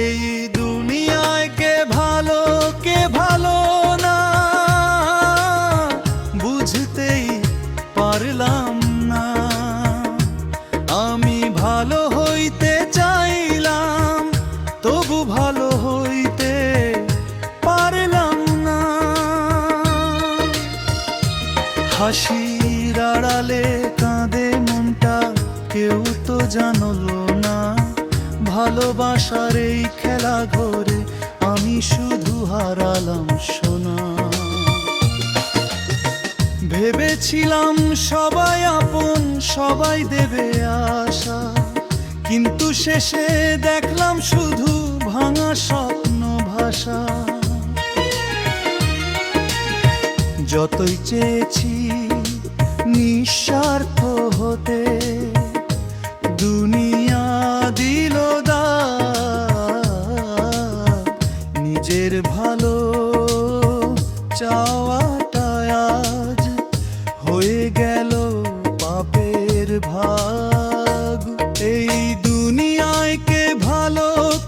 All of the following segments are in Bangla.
এই দুনিয়ায় কে ভালো কে ভালো না? বুঝতেই পারলাম না। আমি ভালো হইতে চাইলাম, তবু ভালো হইতে পারলাম না। হাসির আড়ালে কাঁদে মনটা, কেউ তো জানলো ভালোবাসার এই খেলা ঘরে আমি শুধু হারালাম সোনা। ভেবেছিলাম সবাই আপন, সবাই দেবে আশা। কিন্তু শেষে দেখলাম শুধু ভাঙা স্বপ্ন ভাষা। যতই চেয়েছি, নিঃস্বার্থ হতে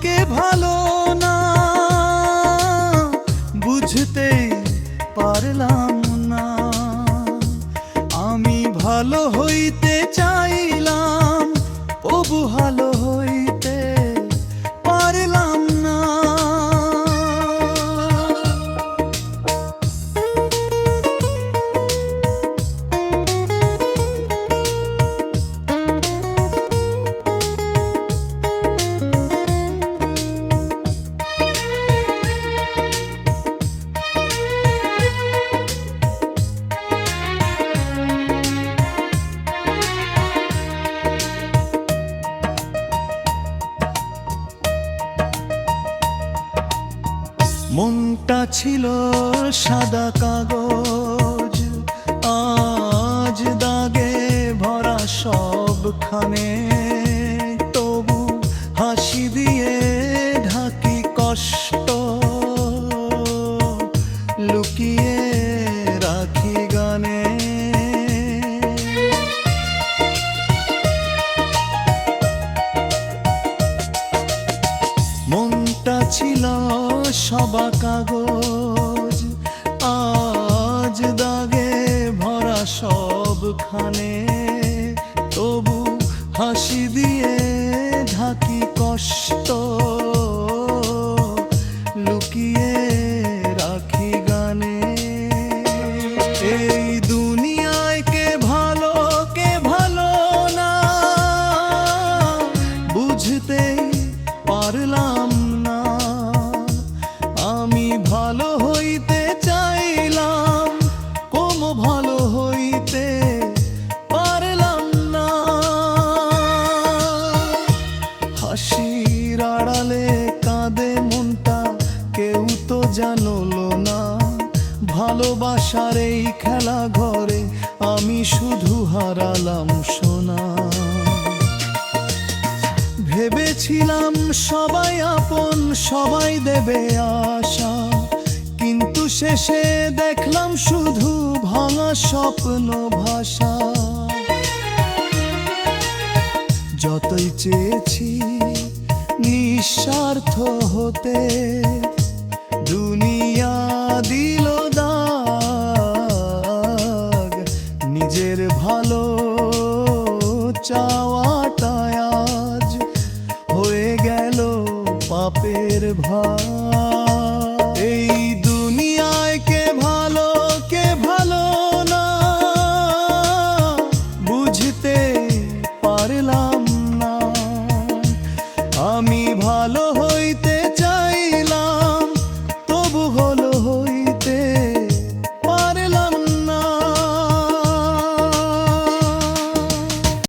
কে ভালো না? বুঝতে পারলাম না। আমি ভালো হইতে চাইলাম ও ভালো ছিল সাদা কাগজ। আজ দাগে ভরা সবখানে। তবু হাসি দিয়ে ঢাকি কষ্ট। লুকিয়ে রাখি গানে। মনটা ছিল সবা কাগজ। আজ দাগে ভরা সবখানে তবু হাসি দিয়ে ঢাকি কষ্ট। ভালো হইতে চাইলাম কম ভালো হইতে পারলাম না। হাসির আড়ালে কাঁদে মনটা, কেউ তো জানলো না। ভালোবাসার এই খেলা ঘরে আমি শুধু হারালাম সোনা। ভেবেছিলাম সবাই আপন, সবাই দেবে আশা। কিন্তু শেষে দেখলাম শুধু ভাঙা স্বপ্ন ভাষা। যতই চেয়েছি নিঃস্বার্থ হতে, দুনিয়া দিল দাগ। নিজের ভালো চাওয়াটা আজ হয়ে গেল পাপের ভাগ।